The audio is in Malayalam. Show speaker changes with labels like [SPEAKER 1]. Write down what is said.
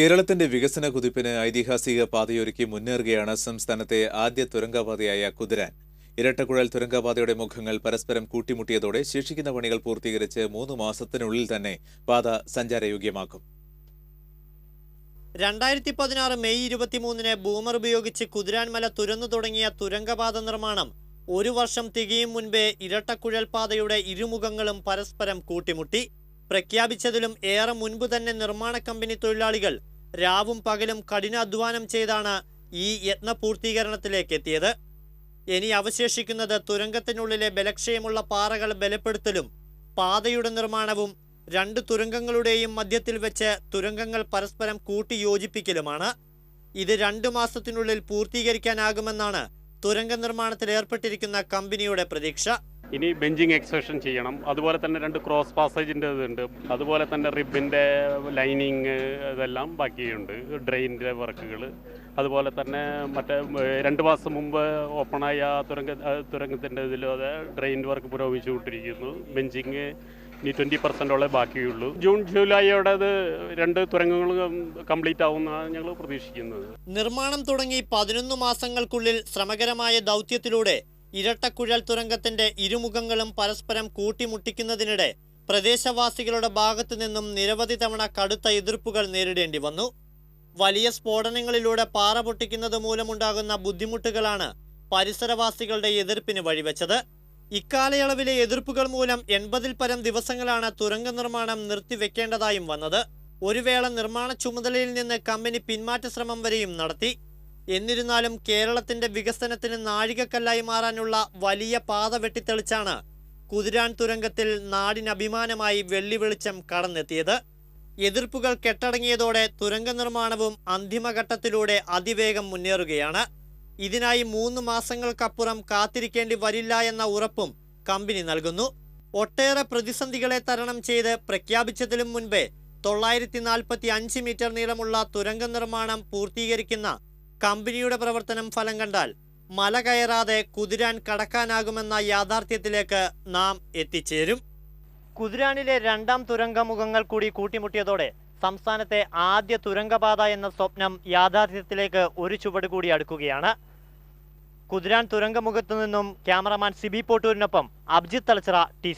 [SPEAKER 1] കേരളത്തിന്റെ വികസന കുതിപ്പിന് ഐതിഹാസിക പാതയൊരുക്കി മുന്നേറുകയാണ് സംസ്ഥാനത്തെ ആദ്യ തുരങ്കപാതയായ കുതിരാൻ. ഇരട്ടക്കുഴൽ തുരങ്കപാതയുടെ മുഖങ്ങൾ പരസ്പരം കൂട്ടിമുട്ടിയതോടെ ശേഷിക്കുന്ന പണികൾ പൂർത്തീകരിച്ച് മൂന്ന് മാസത്തിനുള്ളിൽ തന്നെ പാത സഞ്ചാരയോഗ്യമാക്കും.
[SPEAKER 2] രണ്ടായിരത്തി പതിനാറ് മെയ് ഇരുപത്തിമൂന്നിന് ബൂമർ ഉപയോഗിച്ച് കുതിരാൻമല തുരന്നു തുടങ്ങിയ തുരങ്കപാത നിർമ്മാണം ഒരു വർഷം തികയും മുൻപേ ഇരട്ടക്കുഴൽ പാതയുടെ ഇരുമുഖങ്ങളും പരസ്പരം കൂട്ടിമുട്ടി. പ്രഖ്യാപിച്ചതിലും ഏറെ മുൻപ് തന്നെ നിർമ്മാണ കമ്പനി തൊഴിലാളികൾ രാവും പകലും കഠിനാധ്വാനം ചെയ്താണ് ഈ യത്ന പൂർത്തീകരണത്തിലേക്ക് എത്തിയത് ഇനി അവശേഷിക്കുന്നത് തുരങ്കത്തിനുള്ളിലെ ബലക്ഷയമുള്ള പാറകൾ ബലപ്പെടുത്തലും പാതയുടെ നിർമ്മാണവും രണ്ട് തുരങ്കങ്ങളുടെയും മധ്യത്തിൽ വെച്ച് തുരങ്കങ്ങൾ പരസ്പരം കൂട്ടി യോജിപ്പിക്കലുമാണ് ഇത് രണ്ടു മാസത്തിനുള്ളിൽ പൂർത്തീകരിക്കാനാകുമെന്നാണ് തുരങ്ക നിർമ്മാണത്തിൽ ഏർപ്പെട്ടിരിക്കുന്ന കമ്പനിയുടെ പ്രതീക്ഷ.
[SPEAKER 3] ഇനി ബെഞ്ചിങ് എക്സ്പ്രഷൻ ചെയ്യണം. അതുപോലെ തന്നെ രണ്ട് ക്രോസ് പാസേജിന്റെ ഇതുണ്ട്. അതുപോലെ തന്നെ റിബിന്റെ ലൈനിങ് ഇതെല്ലാം ബാക്കിയുണ്ട്. ഡ്രെയിനിന്റെ വർക്കുകൾ അതുപോലെ തന്നെ മറ്റേ രണ്ട് മാസം മുമ്പ് ഓപ്പണായ തുരങ്ക തുരങ്കത്തിന്റെ ഇതിൽ അത് ഡ്രെയിൻ വർക്ക് പുരോഗമിച്ചുകൊണ്ടിരിക്കുന്നു ബെഞ്ചിങ് ഇനി ട്വന്റി പെർസെന്റോളെ ബാക്കിയുള്ളൂ. ജൂൺ ജൂലൈയോടെ അത് രണ്ട് തുരങ്കങ്ങളും കംപ്ലീറ്റ് ആവുമെന്നാണ് ഞങ്ങൾ പ്രതീക്ഷിക്കുന്നത്.
[SPEAKER 2] നിർമ്മാണം തുടങ്ങി പതിനൊന്ന് മാസങ്ങൾക്കുള്ളിൽ ശ്രമകരമായ ദൗത്യത്തിലൂടെ ഇരട്ടക്കുഴൽ തുരങ്കത്തിന്റെ ഇരുമുഖങ്ങളും പരസ്പരം കൂട്ടിമുട്ടിക്കുന്നതിനിടെ പ്രദേശവാസികളുടെ ഭാഗത്തു നിന്നും നിരവധി തവണ കടുത്ത എതിർപ്പുകൾ നേരിടേണ്ടി വന്നു. വലിയ സ്ഫോടനങ്ങളിലൂടെ പാറ പൊട്ടിക്കുന്നത് മൂലമുണ്ടാകുന്ന ബുദ്ധിമുട്ടുകളാണ് പരിസരവാസികളുടെ എതിർപ്പിന് വഴിവെച്ചത്. ഇക്കാലയളവിലെ എതിർപ്പുകൾ മൂലം എൺപതിൽ പരം ദിവസങ്ങളാണ് തുരങ്ക നിർമ്മാണം നിർത്തിവെക്കേണ്ടതായും വന്നത്. ഒരു വേള നിർമ്മാണ ചുമതലയിൽ നിന്ന് കമ്പനി പിന്മാറ്റ ശ്രമം വരെയും നടത്തി. എന്നിരുന്നാലും കേരളത്തിന്റെ വികസനത്തിന് നാഴികക്കല്ലായി മാറാനുള്ള വലിയ പാത വെട്ടിത്തെളിച്ചാണ് കുതിരാൻ തുരങ്കത്തിൽ നാടിനഭിമാനമായി വെള്ളി വെളിച്ചം കടന്നെത്തിയത്. എതിർപ്പുകൾ കെട്ടടങ്ങിയതോടെ തുരങ്ക നിർമ്മാണവും അന്തിമഘട്ടത്തിലൂടെ അതിവേഗം മുന്നേറുകയാണ്. ഇതിനായി മൂന്ന് മാസങ്ങൾക്കപ്പുറം കാത്തിരിക്കേണ്ടി വരില്ല എന്ന ഉറപ്പും കമ്പനി നൽകുന്നു. ഒട്ടേറെ പ്രതിസന്ധികളെ തരണം ചെയ്ത് പ്രഖ്യാപിച്ചതിലും മുൻപേ തൊള്ളായിരത്തി നാൽപ്പത്തി അഞ്ച് മീറ്റർ നീളമുള്ള തുരങ്ക നിർമ്മാണം പൂർത്തീകരിക്കുന്ന കമ്പനിയുടെ പ്രവർത്തനം ഫലം കണ്ടാൽ മല കയറാതെ കുതിരാൻ കടക്കാനാകുമെന്ന യാഥാർത്ഥ്യത്തിലേക്ക് നാം എത്തിച്ചേരും. കുതിരാനിലെ രണ്ടാം തുരങ്കമുഖങ്ങൾ കൂടി കൂട്ടിമുട്ടിയതോടെ സംസ്ഥാനത്തെ ആദ്യ തുരങ്കപാത എന്ന സ്വപ്നം യാഥാർത്ഥ്യത്തിലേക്ക് ഒരു ചുവട് കൂടി അടുക്കുകയാണ്. കുതിരാൻ തുരങ്കമുഖത്തു നിന്നും ക്യാമറമാൻ സിബി പോട്ടൂരിനൊപ്പം അബ്ജിത് തലച്ചിറ ടി